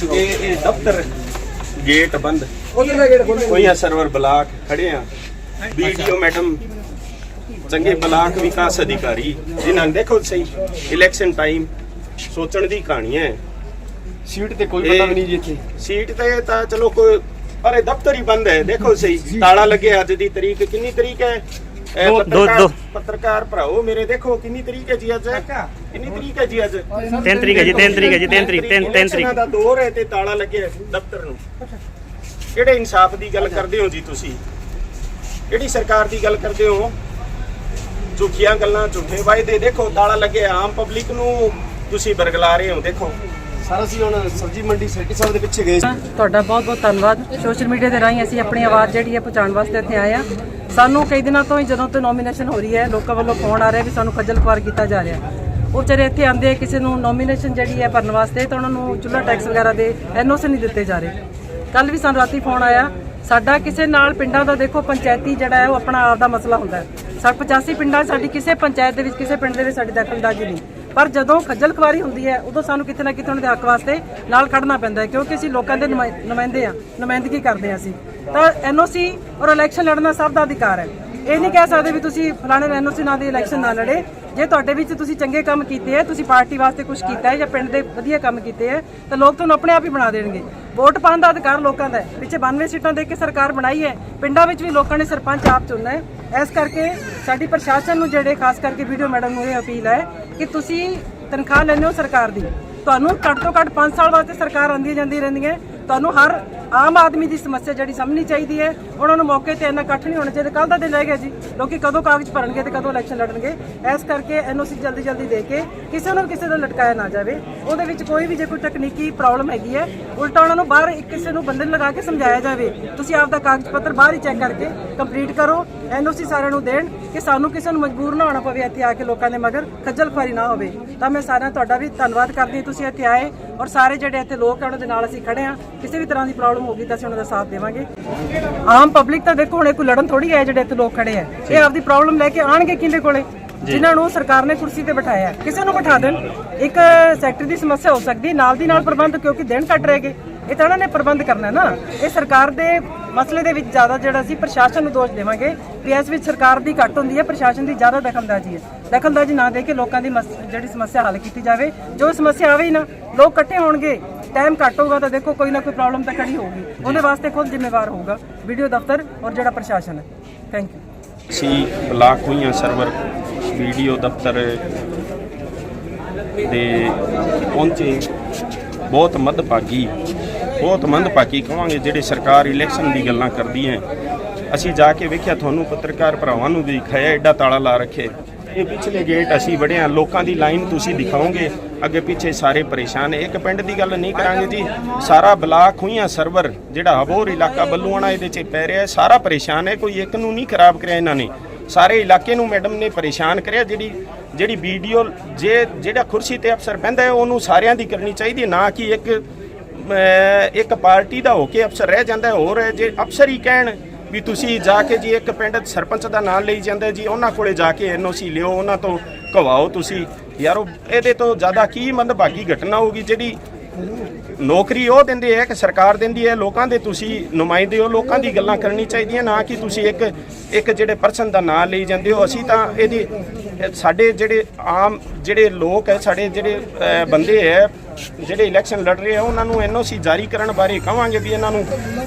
ਸੀਗੇ ਇਹ ਦਫ਼ਤਰ ਗੇਟ ਬੰਦ। ਉਧਰ ਦਾ ਗੇਟ ਖੋਲ੍ਹੋ। ਕੋਈ ਆ ਸਰਵਰ ਬਲਾਕ ਖੜੇ ਆ। ਵੀਡੀਓ ਮੈਡਮ ਚੰਗੇ ਬਲਾਕ ਵਿਕਾਸ ਅਧਿਕਾਰੀ ਜਿਨ੍ਹਾਂ ਨੇ ਦੇਖੋ ਸਹੀ ਇਲੈਕਸ਼ਨ ਟਾਈਮ ਸੋਚਣ ਦੀ ਕਹਾਣੀ ਹੈ। ਸੀਟ ਤੇ ਕੋਈ ਬੰਦਾ ਵੀ ਨਹੀਂ ਜੀ ਇੱਥੇ। ਸੀਟ ਤੇ ਤਾਂ ਚਲੋ ਕੋਈ ਪਰ ਇਹ ਦਫ਼ਤਰ ਹੀ ਬੰਦ ਹੈ। ਦੇਖੋ ਸਹੀ ਤਾਲਾ ਲੱਗੇ ਅੱਜ ਦੀ ਤਰੀਕ ਕਿੰਨੀ ਤਰੀਕ ਹੈ? ਦੋ- ਦੋ- ਪੱਤਰਕਾਰ- ਦੋ। ਪੱਤਰਕਾਰ ਭਰਾਓ ਮੇਰੇ ਦੇਖੋ ਕਿੰਨੀ ਤਰੀਕ ਹੈ ਜੀ ਅੱਜ? ਕਿੰਨੀ ਤਰੀਕ ਹੈ ਜੀ ਅੱਜ? ਤਿੰਨ ਤਰੀਕ ਹੈ ਜੀ ਤਿੰਨ ਤਰੀਕ ਹੈ ਜੀ ਤਿੰਨ ਤਰੀਕ ਤਿੰਨ ਤਿੰਨ ਤਰੀਕ। ਇਲੈਕਸ਼ਨਾਂ ਦਾ ਦੌਰ ਹੈ ਤੇ ਤਾਲਾ ਲੱਗਿਆ ਹੈ ਦਫ਼ਤਰ ਨੂੰ। ਕਿਹੜੇ ਇਨਸਾਫ ਦੀ ਗੱਲ ਕਰਦੇ ਹੋ ਜੀ ਤੁਸੀਂ? ਕਿਹੜੀ ਸਰਕਾਰ ਦੀ ਗੱਲ ਕਰਦੇ ਹੋ? ਝੂਠੀਆਂ ਗੱਲਾਂ ਝੂਠੇ ਵਾਅਦੇ ਦੇਖੋ ਤਾਲਾ ਲੱਗਿਆ ਆਮ ਪਬਲਿਕ ਨੂੰ ਤੁਸੀਂ ਬਰਗਲਾ ਰਹੇ ਹੋ ਦੇਖੋ। ਸਾਰਾ ਸੀ ਹੁਣ ਸਬਜ਼ੀ ਮੰਡੀ ਸੈਟੀ ਸਾਹਿਬ ਦੇ ਪਿੱਛੇ ਗਏ ਸੀ। ਤੁਹਾਡਾ ਬਹੁਤ ਬਹੁਤ ਧੰਨਵਾਦ। ਸੋਸ਼ਲ ਮੀਡੀਆ ਦੇ ਰਾਹੀਂ ਅਸੀਂ ਆਪਣੀ ਆਵਾਜ਼ ਜਿਹੜੀ ਹੈ ਪਹੁੰਚਾਉਣ ਵਾਸਤੇ ਇੱਥੇ ਆਏ ਆ ਸਾਨੂੰ ਕਈ ਦਿਨਾਂ ਤੋਂ ਹੀ ਜਦੋਂ ਤੋਂ ਨੋਮੀਨੇਸ਼ਨ ਹੋ ਰਹੀ ਹੈ, ਲੋਕਾਂ ਵੱਲੋਂ ਫੋਨ ਆ ਰਿਹਾ ਵੀ ਸਾਨੂੰ ਖੱਜਲ ਖੁਆਰ ਕੀਤਾ ਜਾ ਰਿਹਾ ਉਹ ਵਿਚਾਰੇ ਇੱਥੇ ਆਂਦੇ ਕਿਸੇ ਨੂੰ ਨੋਮੀਨੇਸ਼ਨ ਜਿਹੜੀ ਹੈ ਭਰਨ ਵਾਸਤੇ ਤਾਂ ਉਹਨਾਂ ਨੂੰ ਚੁੱਲ੍ਹਾ ਟੈਕਸ ਵਗੈਰਾ ਦੇ ਐਨਓਸੀ ਨਹੀਂ ਦਿੱਤੇ ਜਾ ਰਹੇ। ਕੱਲ ਵੀ ਸਾਨੂੰ ਰਾਤੀ ਫੋਨ ਆਇਆ, ਸਾਡਾ ਕਿਸੇ ਨਾਲ ਪਿੰਡਾਂ ਦਾ ਦੇਖੋ ਪੰਚਾਇਤੀ ਜਿਹੜਾ ਹੈ, ਉਹ ਆਪਣਾ ਆਪ ਦਾ ਮਸਲਾ ਹੁੰਦਾ ਹੈ। ਸਾ 85 ਪਿੰਡਾਂ ਸਾਡੀ ਕਿਸੇ ਪੰਚਾਇਤ ਦੇ ਵਿੱਚ, ਕਿਸੇ ਪਿੰਡ ਦੇ ਵਿੱਚ ਸਾਡੀ ਦਖਲਅੰਦਾਜ਼ੀ ਨਹੀਂ। ਪਰ ਜਦੋਂ ਖੱਜਲ ਖੁਆਰੀ ਹੁੰਦੀ ਹੈ, ਉਦੋਂ ਸਾਨੂੰ ਕਿਤੇ ਨਾ ਕਿਤੇ ਉਹਨਾਂ ਦੇ ਹੱਕ ਵਾਸਤੇ ਨਾਲ ਖੜਨਾ ਪੈਂਦਾ ਹੈ, ਕਿਉਂਕਿ ਅਸੀਂ ਲੋਕਾਂ ਦੇ ਨੁਮਾਇੰਦੇ ਆ ਨੁਮਾਇੰਦਗੀ ਕਰਦੇ ਆ ਅਸੀਂ। ਤਾਂ ਐਨਓਸੀ ਔਰ ਇਲੈਕਸ਼ਨ ਲੜਨਾ ਸਭ ਦਾ ਅਧਿਕਾਰ ਹੈ। ਇਹ ਨਹੀਂ ਕਹਿ ਸਕਦੇ ਵੀ ਤੁਸੀਂ ਫਲਾਣੇ ਐਨਓਸੀ ਨਾਲ ਦੀ ਇਲੈਕਸ਼ਨ ਨਾ ਲੜੇ। ਜੇ ਤੁਹਾਡੇ ਵਿੱਚ ਤੁਸੀਂ ਚੰਗੇ ਕੰਮ ਕੀਤੇ ਹੈ, ਤੁਸੀਂ ਪਾਰਟੀ ਵਾਸਤੇ ਕੁਝ ਕੀਤਾ ਹੈ ਜਾਂ ਪਿੰਡ ਦੇ ਵਧੀਆ ਕੰਮ ਕੀਤੇ ਹੈ, ਤਾਂ ਲੋਕ ਤੁਹਾਨੂੰ ਆਪਣੇ ਆਪ ਹੀ ਬਣਾ ਦੇਣਗੇ। ਵੋਟ ਪਾਉਣ ਦਾ ਅਧਿਕਾਰ ਲੋਕਾਂ ਦਾ ਹੈ। ਪਿੱਛੇ 92 ਸੀਟਾਂ ਦੇ ਕੇ ਸਰਕਾਰ ਬਣਾਈ ਹੈ। ਪਿੰਡਾਂ ਵਿੱਚ ਵੀ ਲੋਕਾਂ ਨੇ ਸਰਪੰਚ ਆਪ ਚੁਣਨਾ ਹੈ। ਇਸ ਕਰਕੇ ਸਾਡੀ ਪ੍ਰਸ਼ਾਸਨ ਨੂੰ ਜਿਹੜੇ, ਖਾਸ ਕਰਕੇ ਵੀਡੀਓ ਮੈਡਮ ਨੂੰ ਇਹ ਅਪੀਲ ਹੈ ਕਿ ਤੁਸੀਂ ਤਨਖਾਹ ਲੈਂਦੇ ਹੋ ਸਰਕਾਰ ਦੀ। ਤੁਹਾਨੂੰ ਘੱਟ ਤੋਂ ਘੱਟ 5 ਸਾਲ ਵਾਸਤੇ ਸਰਕਾਰ ਆਉਂਦੀ ਜਾਂਦੀ ਰਹਿੰਦੀ ਹੈ। ਤੁਹਾਨੂੰ ਹਰ ਆਮ ਆਦਮੀ ਦੀ ਸਮੱਸਿਆ ਜਿਹੜੀ ਸਮਝਣੀ ਚਾਹੀਦੀ ਹੈ, ਉਹਨਾਂ ਨੂੰ ਮੌਕੇ ਤੇ ਇੰਨਾ ਇਕੱਠ ਨਹੀਂ ਹੋਣਾ ਚਾਹੀਦਾ। ਕੱਲ ਦਾ ਦਿਨ ਰਹਿ ਗਿਆ ਜੀ। ਲੋਕੀ ਕਦੋਂ ਕਾਗਜ਼ ਭਰਨਗੇ ਤੇ ਕਦੋਂ ਇਲੈਕਸ਼ਨ ਲੜਨਗੇ। ਇਸ ਕਰਕੇ ਐਨਓਸੀ ਜਲਦੀ ਜਲਦੀ ਦੇ ਕੇ ਕਿਸੇ ਨੂੰ ਕਿਸੇ ਦਾ ਲਟਕਾਇਆ ਨਾ ਜਾਵੇ। ਉਹਦੇ ਵਿੱਚ ਕੋਈ ਵੀ ਜੇ ਕੋਈ ਤਕਨੀਕੀ ਪ੍ਰੋਬਲਮ ਹੈਗੀ ਹੈ, ਉਲਟਾ ਉਹਨਾਂ ਨੂੰ ਬਾਹਰ ਇੱਕ ਕਿਸੇ ਨੂੰ ਬੰਦੇ ਲਗਾ ਕੇ ਸਮਝਾਇਆ ਜਾਵੇ। ਤੁਸੀਂ ਆਪਦਾ ਕਾਗਜ਼ ਪੱਤਰ ਬਾਹਰ ਹੀ ਚੈੱਕ ਕਰਕੇ ਕੰਪਲੀਟ ਕਰੋ। ਐਨਓਸੀ ਸਾਰਿਆਂ ਨੂੰ ਦੇਣ ਕਿ ਸਾਨੂੰ ਕਿਸੇ ਨੂੰ ਮਜਬੂਰ ਨਾ ਹੋਣਾ ਪਵੇ ਇੱਥੇ ਆ ਕੇ ਲੋਕਾਂ ਦੇ ਮਗਰ ਖੱਜਲ ਖੁਆਰੀ ਨਾ ਹੋਵੇ। ਤਾਂ ਮੈਂ ਸਾਰਿਆਂ ਤੁਹਾਡਾ ਵੀ ਧੰਨਵਾਦ ਕਰਦੀ ਹਾਂ। ਤੁਸੀਂ ਇੱਥੇ ਆਏ ਔਰ ਸਾਰੇ ਜਿਹੜੇ ਇੱਥੇ ਲੋਕ ਆ, ਉਹਨਾਂ ਦੇ ਨਾਲ ਅਸੀਂ ਖੜੇ ਆ ਕਿਸੇ ਵੀ ਤਰ੍ਹਾਂ ਦੀ ਪ੍ਰੋਬਲਮ ਹੋਗੀ ਤਾਂ ਅਸੀਂ ਉਹਨਾਂ ਦਾ ਸਾਥ ਦੇਵਾਂਗੇ। ਆਮ ਪਬਲਿਕ ਤਾਂ ਦੇਖੋ ਹੁਣੇ ਕੋਈ ਲੜਨ ਥੋੜੀ ਹੈ ਜਿਹੜੇ ਇੱਥੇ ਲੋਕ ਖੜੇ ਆ ਇਹ ਆਪਦੀ ਪ੍ਰੋਬਲਮ ਲੈ ਕੇ ਆਣਗੇ ਕਿਹਦੇ ਕੋਲੇ? ਜਿਨ੍ਹਾਂ ਨੂੰ ਸਰਕਾਰ ਨੇ ਕੁਰਸੀ ਤੇ ਬਿਠਾਇਆ। ਕਿਸੇ ਨੂੰ ਬਿਠਾ ਦੇਣ। ਇੱਕ ਸੈਕਟਰੀ ਦੀ ਸਮੱਸਿਆ ਹੋ ਸਕਦੀ ਨਾਲ ਦੀ ਨਾਲ ਪ੍ਰਬੰਧ ਕਿਉਂਕਿ ਦਿਨ ਘੱਟ ਰਹੇਗੇ ਇਹ ਤਾਂ ਉਹਨਾਂ ਨੇ ਪ੍ਰਬੰਧ ਕਰਨਾ ਨਾ। ਇਹ ਸਰਕਾਰ ਦੇ ਮਸਲੇ ਦੇ ਵਿੱਚ ਜ਼ਿਆਦਾ ਜਿਹੜਾ ਅਸੀਂ ਪ੍ਰਸ਼ਾਸਨ ਨੂੰ ਦੋਸ਼ ਦੇਵਾਂਗੇ ਇਸ ਵਿੱਚ ਸਰਕਾਰ ਦੀ ਘੱਟ ਹੁੰਦੀ ਹੈ ਪ੍ਰਸ਼ਾਸਨ ਦੀ ਜ਼ਿਆਦਾ ਦਖਲਅੰਦਾਜ਼ੀ ਹੈ। ਦਖਲਅੰਦਾਜ਼ੀ ਨਾ ਦੇ ਕੇ ਲੋਕਾਂ ਦੀ ਜਿਹੜੀ ਸਮੱਸਿਆ ਹੱਲ ਕੀਤੀ ਜਾਵੇ। ਜੋ ਸਮੱਸਿਆ ਆਵੇ ਹੀ ਨਾ ਲੋਕ ਇਕੱਠੇ ਹੋਣਗੇ। ਟਾਈਮ ਘੱਟ ਹੋਊਗਾ ਤਾਂ ਦੇਖੋ ਕੋਈ ਨਾ ਕੋਈ ਪ੍ਰੋਬਲਮ ਤਾਂ ਖੜੀ ਹੋਊਗੀ। ਉਹਦੇ ਵਾਸਤੇ ਖੁਦ ਜ਼ਿੰਮੇਵਾਰ ਹੋਊਗਾ ਵੀਡੀਓ ਦਫ਼ਤਰ ਔਰ ਜਿਹੜਾ ਪ੍ਰਸ਼ਾਸਨ ਹੈ। ਥੈਂਕ ਯੂ ਅਸੀਂ ਬਲਾਕ ਹੋਈਆਂ ਸਰਵਰ ਵੀਡੀਓ ਦਫ਼ਤਰ ਦੇ ਪਹੁੰਚੇ। ਬਹੁਤ ਮੱਦਭਾਗੀ, ਬਹੁਤ ਮੰਦਭਾਗੀ ਕਹਾਂਗੇ ਜਿਹੜੇ ਸਰਕਾਰ ਇਲੈਕਸ਼ਨ ਦੀ ਗੱਲਾਂ ਕਰਦੀ ਹੈ। ਅਸੀਂ ਜਾ ਕੇ ਵੇਖਿਆ, ਤੁਹਾਨੂੰ ਪੱਤਰਕਾਰ ਭਰਾਵਾਂ ਨੂੰ ਵੀ ਦਿਖਾਇਆ, ਐਡਾ ਤਾਲਾ ਲਾ ਰੱਖੇ ਇਹ ਪਿਛਲੇ ਗੇਟ ਅਸੀਂ ਵੜਿਆ, ਲੋਕਾਂ ਦੀ ਲਾਈਨ ਤੁਸੀਂ ਦਿਖਾਓਗੇ। ਅੱਗੇ ਪਿੱਛੇ ਸਾਰੇ ਪਰੇਸ਼ਾਨ ਇੱਕ ਪਿੰਡ ਦੀ ਗੱਲ ਨਹੀਂ ਕਰਾਂਗੇ ਜੀ। ਸਾਰਾ ਬਲਾਕ ਹੋਈਆਂ ਸਰਵਰ, ਜਿਹੜਾ ਹਬੋਰ ਇਲਾਕਾ ਬੱਲੂਆਣਾ ਇਹਦੇ 'ਚ ਪੈ ਰਿਹਾ ਸਾਰਾ ਪਰੇਸ਼ਾਨ ਹੈ, ਕੋਈ ਇੱਕ ਨੂੰ ਨਹੀਂ ਖਰਾਬ ਕਰਿਆ ਇਹਨਾਂ ਨੇ। ਸਾਰੇ ਇਲਾਕੇ ਨੂੰ ਮੈਡਮ ਨੇ ਪਰੇਸ਼ਾਨ ਕਰਿਆ, ਜਿਹੜੀ ਜਿਹੜੀ ਵੀਡੀਓ, ਜੇ, ਜਿਹੜਾ ਕੁਰਸੀ ਤੇ ਅਫਸਰ ਬਹਿੰਦਾ ਹੈ, ਉਹਨੂੰ ਸਾਰਿਆਂ ਦੀ ਕਰਨੀ ਚਾਹੀਦੀ ਨਾ ਕਿ ਇੱਕ ਇੱਕ ਪਾਰਟੀ ਦਾ ਹੋ ਕੇ ਅਫਸਰ ਰਹਿ ਜਾਂਦਾ ਹੋਰ ਜੇ ਅਫਸਰ ਹੀ ਕਹਿਣ ਵੀ ਤੁਸੀਂ ਜਾ ਕੇ ਜੀ ਇੱਕ ਪਿੰਡ ਸਰਪੰਚ ਦਾ ਨਾਮ ਲਈ ਜਾਂਦੇ ਜੀ, ਉਹਨਾਂ ਕੋਲੇ ਜਾ ਕੇ ਐਨਓਸੀ ਲਿਓ, ਉਹਨਾਂ ਤੋਂ ਕਵਾਓ ਤੁਸੀਂ। ਯਾਰ ਉਹ ਇਹਦੇ ਤੋਂ ਜ਼ਿਆਦਾ ਕੀ ਮੰਦਭਾਗੀ ਘਟਨਾ ਹੋਊਗੀ ਜਿਹੜੀ ਨੌਕਰੀ ਉਹ ਦਿੰਦੇ ਹੈ ਕਿ ਸਰਕਾਰ ਦਿੰਦੀ ਹੈ, ਲੋਕਾਂ ਦੇ ਤੁਸੀਂ ਨੁਮਾਇੰਦੇ ਹੋ, ਲੋਕਾਂ ਦੀ ਗੱਲਾਂ ਕਰਨੀ ਚਾਹੀਦੀਆਂ, ਨਾ ਕਿ ਤੁਸੀਂ ਇੱਕ ਇੱਕ ਜਿਹੜੇ ਪਰਸਨ ਦਾ ਨਾਮ ਲਈ ਜਾਂਦੇ ਹੋ। ਅਸੀਂ ਤਾਂ ਇਹਦੀ ਸਾਡੇ ਜਿਹੜੇ ਆਮ ਜਿਹੜੇ ਲੋਕ ਹੈ, ਸਾਡੇ ਜਿਹੜੇ ਬੰਦੇ ਹੈ, ਜਿਹੜੇ ਇਲੈਕਸ਼ਨ ਲੜ ਰਹੇ ਆ ਉਹਨਾਂ ਨੂੰ ਐਨਓਸੀ ਜਾਰੀ ਕਰਨ ਬਾਰੇ ਕਹਾਂਗੇ ਵੀ ਇਹਨਾਂ ਨੂੰ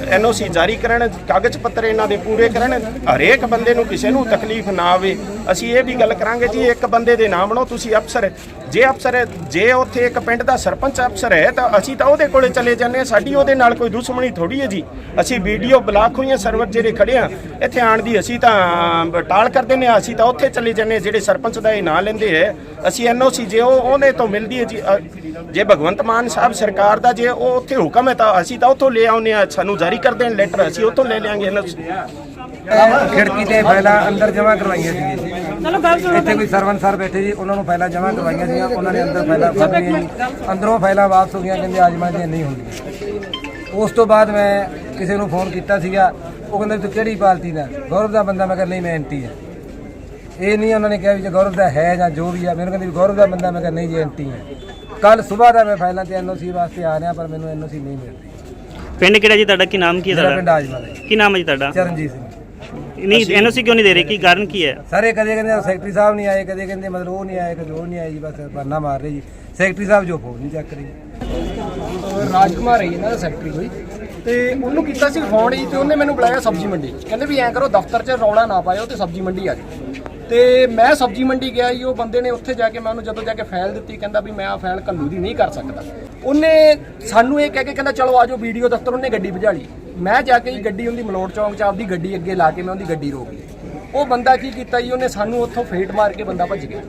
ਐਨਓਸੀ ਜਾਰੀ ਕਰਨ, ਕਾਗਜ਼ ਪੱਤਰ ਇਹਨਾਂ ਦੇ ਪੂਰੇ ਕਰਨ। ਹਰੇਕ ਬੰਦੇ ਨੂੰ ਕਿਸੇ ਨੂੰ ਤਕਲੀਫ ਨਾ ਆਵੇ। ਅਸੀਂ ਇਹ ਵੀ ਗੱਲ ਕਰਾਂਗੇ ਜੀ, ਇੱਕ ਬੰਦੇ ਦੇ ਨਾਮ ਬਣੋ ਤੁਸੀਂ ਅਫਸਰ ਜੇ ਅਫਸਰ ਜੇ ਉੱਥੇ ਇੱਕ ਪਿੰਡ ਦਾ ਸਰਪੰਚ ਅਫਸਰ ਹੈ, ਤਾਂ ਅਸੀਂ ਤਾਂ ਉਹਦੇ ਕੋਲੇ ਚਲੇ ਜਾਂਦੇ ਹਾਂ। ਸਾਡੀ ਉਹਦੇ ਨਾਲ ਕੋਈ ਦੁਸ਼ਮਣੀ ਥੋੜੀ ਹੈ ਜੀ। ਅਸੀਂ ਵੀਡੀਓ ਬਲਾਕ ਹੋਈਆਂ, ਸਰਵਰ ਜਿਹੜੇ ਖੜੇ ਆ, ਇੱਥੇ ਆਣ ਦੀ ਅਸੀਂ ਤਾਂ ਟਾਲ ਕਰ ਦਿੰਦੇ ਹਾਂ। ਅਸੀਂ ਤਾਂ ਉੱਥੇ ਚਲੇ ਜਾਂਦੇ ਹਾਂ, ਜਿਹੜੇ ਸਰਪੰਚ ਦਾ ਇਹ ਨਾਂ ਲੈਂਦੇ ਹੈ। ਅਸੀਂ ਐਨਓਸੀ ਜੇ ਉਹ ਉਹਨੇ ਤੋਂ ਮਿਲਦੀ ਹੈ ਜੀ। ਅ, ਜੇ ਭਗਵੰਤ ਮਾਨ ਸਾਹਿਬ ਸਰਕਾਰ ਦਾ ਜੇ ਉਹ ਉੱਥੇ ਹੁਕਮ ਹੈ ਤਾਂ ਅਸੀਂ ਤਾਂ ਉੱਥੋਂ ਲੈ ਆਉਂਦੇ ਆ ਸਾਨੂੰ ਜਾਰੀ ਕਰ ਦੇਣ ਲੈਟਰ ਅਸੀਂ ਉੱਥੋਂ ਲੈ ਲਿਆਂਗੇ ਐਨਓਸੀ ਖਿੜਕੀ ਤੇ ਫਾਈਲਾਂ ਅੰਦਰ ਜਮ੍ਹਾਂ ਕਰਵਾਈਆਂ ਸੀ ਚਲੋ ਗੱਲ ਸੁਣੋ ਇੱਥੇ ਕੋਈ ਸਰਵਨ ਸਰ ਬੈਠੇ ਜੀ ਉਹਨਾਂ ਨੂੰ ਫਾਈਲਾਂ ਜਮ੍ਹਾਂ ਕਰਵਾਈਆਂ ਸੀ ਉਹਨਾਂ ਨੇ ਅੰਦਰ ਫਾਈਲਾਂ ਫੜ ਲਈਆਂ ਜੀ। ਅੰਦਰੋਂ ਫਾਈਲਾਂ ਵਾਪਸ ਹੋ ਗਈਆਂ ਕਹਿੰਦੇ ਆਜਮਾ ਦੀਆਂ ਨਹੀਂ ਹੁੰਦੀਆਂ ਉਸ ਤੋਂ ਬਾਅਦ ਮੈਂ ਕਿਸੇ ਨੂੰ ਫੋਨ ਕੀਤਾ ਸੀਗਾ। ਉਹ ਕਹਿੰਦਾ ਤੂੰ ਕਿਹੜੀ ਪਾਰਟੀ ਦਾ? ਗੌਰਵ ਦਾ ਬੰਦਾ। ਮੈਂ ਕਿਹਾ ਨਹੀਂ ਮੈਂ ਐਂਟੀ ਆ ਇਹ ਨਹੀਂ ਉਹਨਾਂ ਨੇ ਕਿਹਾ ਵੀ ਜੇ ਗੌਰਵ ਦਾ ਹੈ ਜਾਂ ਜੋ ਵੀ ਆ ਮੈਨੂੰ ਕਹਿੰਦੇ ਵੀ ਗੌਰਵ ਦਾ ਬੰਦਾ ਮੈਂ ਕਿਹਾ ਨਹੀਂ ਜੀ ਐਂਟੀ ਆ ਕੱਲ ਸਵੇਰ ਦਾ ਮੈਂ ਫਾਈਲਾਂ ਤੇ ਐਨਓਸੀ ਵਾਸਤੇ ਆ ਰਿਹਾ ਪਰ ਮੈਨੂੰ ਐਨਓਸੀ ਨਹੀਂ ਮਿਲ ਰਹੀ। ਪਿੰਡ ਕਿਹੜਾ ਜੀ ਤੁਹਾਡਾ? ਕੀ ਨਾਮ ਕੀ ਹੈ ਮੇਰਾ ਪਿੰਡ ਤੁਹਾਡਾ ਆਜਮਲ ਹੈ। ਕੀ ਨਾਮ ਹੈ ਜੀ ਤੁਹਾਡਾ? ਚਰਨਜੀਤ ਸਿੰਘ। ਨਹੀਂ ਐਨਓਸੀ ਕਿਉਂ ਨਹੀਂ ਦੇ ਰਹੇ? ਕੀ ਕਾਰਨ ਕੀ ਹੈ? ਸਾਰੇ ਕਦੇ ਕਹਿੰਦੇ ਸੈਕਟਰੀ ਸਾਹਿਬ ਨਹੀਂ ਆਏ ਕਦੇ ਕਹਿੰਦੇ ਮਤਲਬ ਉਹ ਨਹੀਂ ਆਏ ਕਦੇ ਉਹ ਨਹੀਂ ਆਏ ਜੀ ਬਸ ਬਾਨਾ ਮਾਰ ਰਹੇ ਜੀ। ਸੈਕਟਰੀ ਸਾਹਿਬ ਜੋ ਫੋਨ ਨਹੀਂ ਚੱਕ ਰਹੇ। ਰਾਜਕੁਮਾਰ ਹੈ ਇਹਨਾਂ ਦਾ ਸੈਕਟਰੀ ਕੋਈ। ਤੇ ਉਹਨੂੰ ਕੀਤਾ ਸੀ ਫੋਨ ਜੀ ਤੇ ਉਹਨੇ ਮੈਨੂੰ ਬੁਲਾਇਆ ਸਬਜ਼ੀ ਮੰਡੀ ਕਹਿੰਦੇ ਵੀ ਐਂ ਕਰੋ ਦਫ਼ਤਰ 'ਚ ਰੌਲਾ ਨਾ ਪਾਇਓ ਤੇ ਸਬਜ਼ੀ ਮੰਡੀ ਆ ਜਾਓ। ਤੇ ਮੈਂ ਸਬਜ਼ੀ ਮੰਡੀ ਗਿਆ ਜੀ ਉਹ ਬੰਦੇ ਨੇ ਉੱਥੇ ਜਾ ਕੇ ਮੈਂ ਉਹਨੂੰ ਜਦੋਂ ਜਾ ਕੇ ਫਾਈਲ ਦਿੱਤੀ ਕਹਿੰਦਾ ਵੀ ਮੈਂ ਆ ਫਾਈਲ ਕੱਲੂ ਦੀ ਨਹੀਂ ਕਰ ਸਕਦਾ। ਉਹਨੇ ਸਾਨੂੰ ਇਹ ਕਹਿ ਕੇ ਕਹਿੰਦਾ ਚਲੋ ਆਜੋ ਵੀਡੀਓ ਦਫ਼ਤਰ ਉਹਨੇ ਗੱਡੀ ਭਜਾ ਲਈ। ਮੈਂ ਜਾ ਕੇ ਜੀ ਗੱਡੀ ਉਹਦੀ ਮਲੋਟ ਚੌਂਕ 'ਚ ਆਪਦੀ ਗੱਡੀ ਅੱਗੇ ਲਾ ਕੇ ਮੈਂ ਉਹਦੀ ਗੱਡੀ ਰੋਕ ਲਈ। ਉਹ ਬੰਦਾ ਕੀ ਕੀਤਾ ਜੀ ਉਹਨੇ ਸਾਨੂੰ ਉੱਥੋਂ ਫੇਟ ਮਾਰ ਕੇ ਬੰਦਾ ਭੱਜ ਗਿਆ।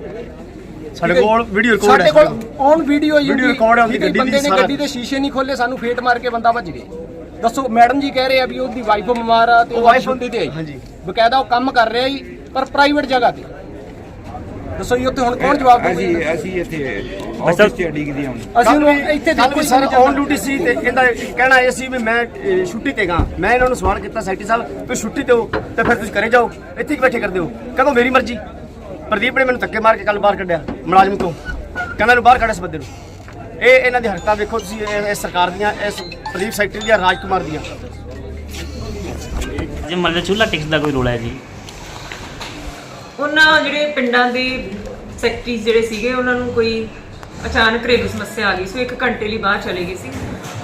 ਸਾਡੇ ਕੋਲ ਵੀਡੀਓ ਰਿਕਾਰਡ ਸਾਡੇ ਕੋਲ ਔਨ ਵੀਡੀਓ ਹੀ Video record ਹੈ ਉਹਦੀ ਗੱਡੀ ਦੀ ਬੰਦੇ ਨੇ। ਗੱਡੀ ਦੇ ਸ਼ੀਸ਼ੇ ਨਹੀਂ ਖੋਲੇ ਸਾਨੂੰ ਫੇਟ ਮਾਰ ਕੇ ਬੰਦਾ ਭੱਜ ਗਿਆ। ਦੱਸੋ ਮੈਡਮ ਜੀ ਕਹਿ ਰਹੇ ਆ ਵੀ ਉਹਦੀ ਵਾਈਫ ਬਿਮਾਰ ਆ ਤੇ ਉਹ wife- ਛੁੱਟੀ ਤੇ ਆਈ। ਹਾਂਜੀ। ਬਕਾਇਦਾ ਉਹ ਕੰਮ ਕਰ ਰਿਹਾ ਜੀ। ਪਰ ਪ੍ਰਾਈਵੇਟ ਜਗ੍ਹਾ ਤੇ। ਦੱਸੋ ਜੀ ਉੱਥੇ ਹੁਣ ਕੌਣ ਜਵਾਬ ਦੇਵੇ ਅਸੀਂ ਇੱਥੇ ਆਫਿਸ 'ਚ ਡਿੱਗਦੀ ਹਾਂ ਅਸੀਂ ਉਹਨੂੰ ਇੱਥੇ ਦੇਖੋ ਸਰ ਔਨ ਡਿਊਟੀ ਸੀ ਤੇ ਇਹਦਾ ਕਹਿਣਾ ਇਹ ਸੀ ਵੀ ਮੈਂ ਛੁੱਟੀ ਤੇ ਗਾ। ਮੈਂ ਇਹਨਾਂ ਨੂੰ ਸਵਾਲ ਕੀਤਾ ਸੈਕਟਰੀ ਸਾਹਿਬ ਵੀ ਛੁੱਟੀ ਤੇ ਹੋ ਤੇ ਫਿਰ ਤੁਸੀਂ ਘਰੇ ਜਾਓ ਇੱਥੇ ਹੀ ਬੈਠੇ ਕਰਦੇ ਹੋ। ਕਹਿੰਦਾ ਮੇਰੀ ਮਰਜ਼ੀ। ਪ੍ਰਦੀਪ ਨੇ ਮੈਨੂੰ ਧੱਕੇ ਮਾਰ ਕੇ ਕੱਲ ਬਾਹਰ ਕੱਢਿਆ ਮੁਲਾਜ਼ਮ ਤੋਂ। ਕਹਿੰਦਾ ਇਹਨੂੰ ਬਾਹਰ ਕੱਢ ਇਸ ਬੰਦੇ ਨੂੰ। ਇਹ ਇਹਨਾਂ ਦੀ ਹਰਕਤਾਂ ਦੇਖੋ ਤੁਸੀਂ ਇਹ ਇਹ ਸਰਕਾਰ ਦੀਆਂ ਇਸ ਪ੍ਰਦੀਪ ਸੈਕਟਰੀ ਦੀਆਂ ਰਾਜਕੁਮਾਰ ਦੀਆਂ। ਜੀ ਮਤਲਬ ਚੁੱਲਾ ਟੈਕਸ ਦਾ ਕੋਈ ਰੋਲਾ ਹੈ ਜੀ? ਉਹਨਾਂ ਜਿਹੜੇ ਪਿੰਡਾਂ ਦੇ ਸੈਕਟਰੀਜ਼ ਜਿਹੜੇ ਸੀਗੇ, ਉਹਨਾਂ ਨੂੰ ਕੋਈ ਅਚਾਨਕ ਘਰੇਲੂ ਸਮੱਸਿਆ ਆ ਗਈ ਸੋ, ਉਹ ਇੱਕ ਘੰਟੇ ਲਈ ਬਾਹਰ ਚਲੇ ਗਏ ਸੀ।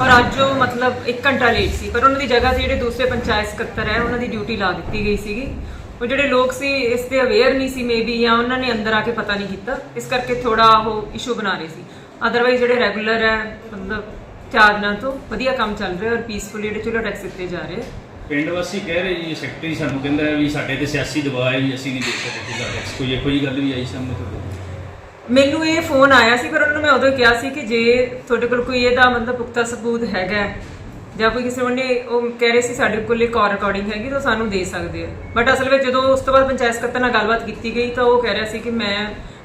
ਔਰ ਅੱਜ ਉਹ ਮਤਲਬ 1 ਘੰਟਾ ਲੇਟ ਸੀ, ਪਰ ਉਹਨਾਂ ਦੀ ਜਗ੍ਹਾ ਤੇ ਜਿਹੜੇ ਦੂਸਰੇ ਪੰਚਾਇਤ ਸਕੱਤਰ ਹੈ, ਉਹਨਾਂ ਦੀ ਡਿਊਟੀ ਲਾ ਦਿੱਤੀ ਗਈ ਸੀਗੀ। ਉਹ ਜਿਹੜੇ ਲੋਕ ਸੀ, ਇਸ ਤੇ ਅਵੇਅਰ ਨਹੀਂ ਸੀ ਮੇਬੀ ਜਾਂ ਉਹਨਾਂ ਨੇ ਅੰਦਰ ਆ ਕੇ ਪਤਾ ਨਹੀਂ ਕੀਤਾ। ਇਸ ਕਰਕੇ ਥੋੜਾ ਉਹ ਇਸ਼ੂ ਬਣਾ ਰਹੇ ਸੀ। ਅਦਰਵਾਈਜ਼ ਜਿਹੜੇ ਰੈਗੂਲਰ ਹੈ, ਮਤਲਬ ਚਾਰ ਦਿਨਾਂ ਤੋਂ ਵਧੀਆ ਕੰਮ ਚੱਲ ਰਿਹਾ ਔਰ ਪੀਸਫੁਲੀ ਜਿਹੜੇ ਚੁੱਲ੍ਹਾ ਟੈਕਸ ਦਿੱਤੇ ਜਾ ਰਹੇ ਪਿੰਡ ਵਾਸੀ ਕਹਿ ਰਹੇ ਜੀ ਸੈਕਟਰੀ ਸਾਨੂੰ ਕਹਿੰਦਾ ਵੀ ਸਾਡੇ ਤੇ ਸਿਆਸੀ ਦਬਾਅ ਹੈ ਜੀ ਅਸੀਂ ਨਹੀਂ ਦੇ ਸਕਦੇ ਤੁਹਾਡਾ ਟੈਕਸ ਕੋਈ ਇਹੋ ਜਿਹੀ ਗੱਲ ਵੀ ਆਈ ਸਾਹਮਣੇ ਤੁਹਾਡੇ ਮੈਨੂੰ ਇਹ ਫੋਨ ਆਇਆ ਸੀ ਪਰ ਉਹਨਾਂ ਨੂੰ ਮੈਂ ਉਦੋਂ ਕਿਹਾ ਸੀ ਕਿ ਜੇ ਤੁਹਾਡੇ ਕੋਲ ਕੋਈ ਇਹਦਾ ਮਤਲਬ ਪੁਖਤਾ ਸਬੂਤ ਹੈਗਾ ਜਾਂ ਕੋਈ ਕਿਸੇ ਨੇ ਉਹ ਕਹਿ ਰਹੇ ਸੀ ਸਾਡੇ ਕੋਲ ਇੱਕ ਕਾਲ ਰਿਕਾਰਡਿੰਗ ਹੈਗੀ ਤਾਂ ਸਾਨੂੰ ਦੇ ਸਕਦੇ ਆ। ਬਟ ਅਸਲ ਵਿੱਚ ਜਦੋਂ ਉਸ ਤੋਂ ਬਾਅਦ ਪੰਚਾਇਤ ਸਕੱਤਰ ਨਾਲ ਗੱਲਬਾਤ ਕੀਤੀ ਗਈ ਤਾਂ ਉਹ ਕਹਿ ਰਿਹਾ ਸੀ ਕਿ ਮੈਂ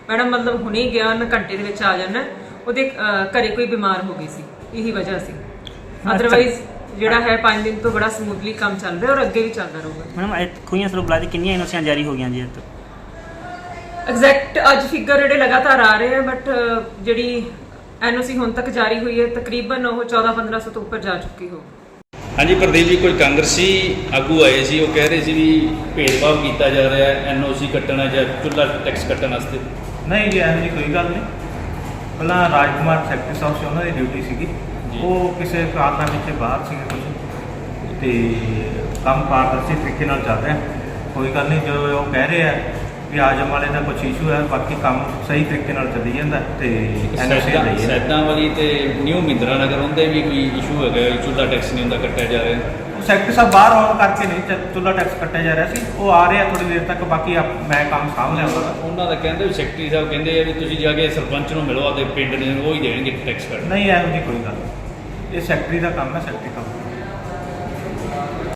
ਮੈਡਮ ਮਤਲਬ ਹੁਣੇ ਹੀ ਗਿਆ ਮੈਂ ਘੰਟੇ ਦੇ ਵਿੱਚ ਆ ਜਾਣਾ ਉਹਦੇ ਘਰੇ ਕੋਈ ਬਿਮਾਰ ਹੋ ਗਈ ਸੀ ਇਹੀ ਵਜ੍ਹਾ ਸੀ। ਅਦਰਵਾਈਜ਼ ਜਿਹੜਾ ਹੈ 5 ਦਿਨ ਤੋਂ ਬੜਾ ਸਮੂਥਲੀ ਕੰਮ ਚੱਲ ਰਿਹਾ ਔਰ ਅੱਗੇ ਵੀ ਚੱਲਦਾ ਰਹੂਗਾ। ਮੈਡਮ ਇਹ ਖੂਹੀਆਂ ਸਰੂਪ ਲਾ ਦੀ ਕਿੰਨੀਆਂ ਐਨਓਸੀਆਂ ਜਾਰੀ ਹੋ ਗਈਆਂ ਜੀ ਤੋਂ ਐਗਜ਼ੈਕਟ ਅੱਜ ਫਿਗਰ ਜਿਹੜੇ ਲਗਾਤਾਰ ਆ ਰਹੇ ਆ ਬਟ ਜਿਹੜੀ ਐਨਓਸੀ ਹੁਣ ਤੱਕ ਜਾਰੀ ਹੋਈ ਹੈ ਤਕਰੀਬਨ ਉਹ 14 1500 ਤੋਂ ਉੱਪਰ ਜਾ ਚੁੱਕੀ ਹੋ ਹਾਂਜੀ ਪ੍ਰਦੀਪ ਜੀ ਕੋਈ ਕਾਂਗਰਸੀ ਆਗੂ ਆਏ ਸੀ ਉਹ ਕਹਿ ਰਹੇ ਸੀ ਵੀ ਭੇਦਭਾਵ ਕੀਤਾ ਜਾ ਰਿਹਾ ਹੈ ਐਨਓਸੀ ਕੱਟਣਾ ਜਾਂ ਚੁੱਲਾ ਟੈਕਸ ਕੱਟਣ ਵਾਸਤੇ। ਨਹੀਂ ਜੀ ਜਿਹੀ ਕੋਈ ਗੱਲ ਨਹੀਂ। ਪਹਿਲਾਂ ਰਾਜਕੁਮਾਰ ਸੈਕਟਰੀ ਸਾਹਿਬ ਸੀ ਉਹਨਾਂ ਦੀ ਡਿਊਟੀ ਸੀਗੀ। ਉਹ ਕਿਸੇ ਕਾਰਨਾਂ ਪਿੱਛੇ ਬਾਹਰ ਸੀਗੇ ਕੁਝ ਤੇ ਕੰਮ ਪਾਰਦਰਸ਼ੀ ਤਰੀਕੇ ਨਾਲ ਚੱਲ ਰਿਹਾ। ਕੋਈ ਗੱਲ ਨਹੀਂ ਜੋ ਉਹ ਕਹਿ ਰਹੇ ਆ ਵੀ ਆਜਮ ਵਾਲੇ ਦਾ ਕੁਝ ਇਸ਼ੂ ਹੈ ਬਾਕੀ ਕੰਮ ਸਹੀ ਤਰੀਕੇ ਨਾਲ ਚੱਲੀ ਜਾਂਦਾ ਤੇ ਸੈਦਾਂ ਲਈ ਹੈ। ਸੈਦਾਂ ਵਾਲੀ ਤੇ ਨਿਊ ਮਿੰਦਰਾ ਨਗਰ ਉਹਦੇ ਵੀ ਕੋਈ ਇਸ਼ੂ ਹੈਗਾ ਚੁੱਲਾ ਟੈਕਸ ਨਹੀਂ ਹੁੰਦਾ ਕੱਟਿਆ ਜਾ ਰਿਹਾ। ਉਹ ਸੈਕਟਰੀ ਸਾਹਿਬ ਬਾਹਰ ਆਉਣ ਕਰਕੇ ਨਹੀਂ ਚੁੱਲਾ ਟੈਕਸ ਕੱਟਿਆ ਜਾ ਰਿਹਾ ਸੀ। ਉਹ ਆ ਰਹੇ ਥੋੜੀ ਦੇਰ ਤੱਕ ਬਾਕੀ ਮੈਂ ਕੰਮ ਸਾਂਭ ਲਿਆ। ਉਹਨਾਂ ਦਾ ਉਹਨਾਂ ਦਾ ਕਹਿੰਦੇ ਵੀ ਸੈਕਟਰੀ ਸਾਹਿਬ ਕਹਿੰਦੇ ਆ ਵੀ ਤੁਸੀਂ ਜਾ ਕੇ ਸਰਪੰਚ ਨੂੰ ਮਿਲੋ ਆਪਦੇ ਪਿੰਡ ਦੇ ਉਹ ਹੀ ਦੇਣਗੇ ਟੈਕਸ ਕੱਟ। ਨਹੀਂ ਇਹੋ ਜਿਹੀ ਕੋਈ ਗੱਲ। ਇਹ ਸੈਕਟਰੀ ਦਾ ਕੰਮ ਹੈ ਸੈਕਟਰੀ ਕੰਮ।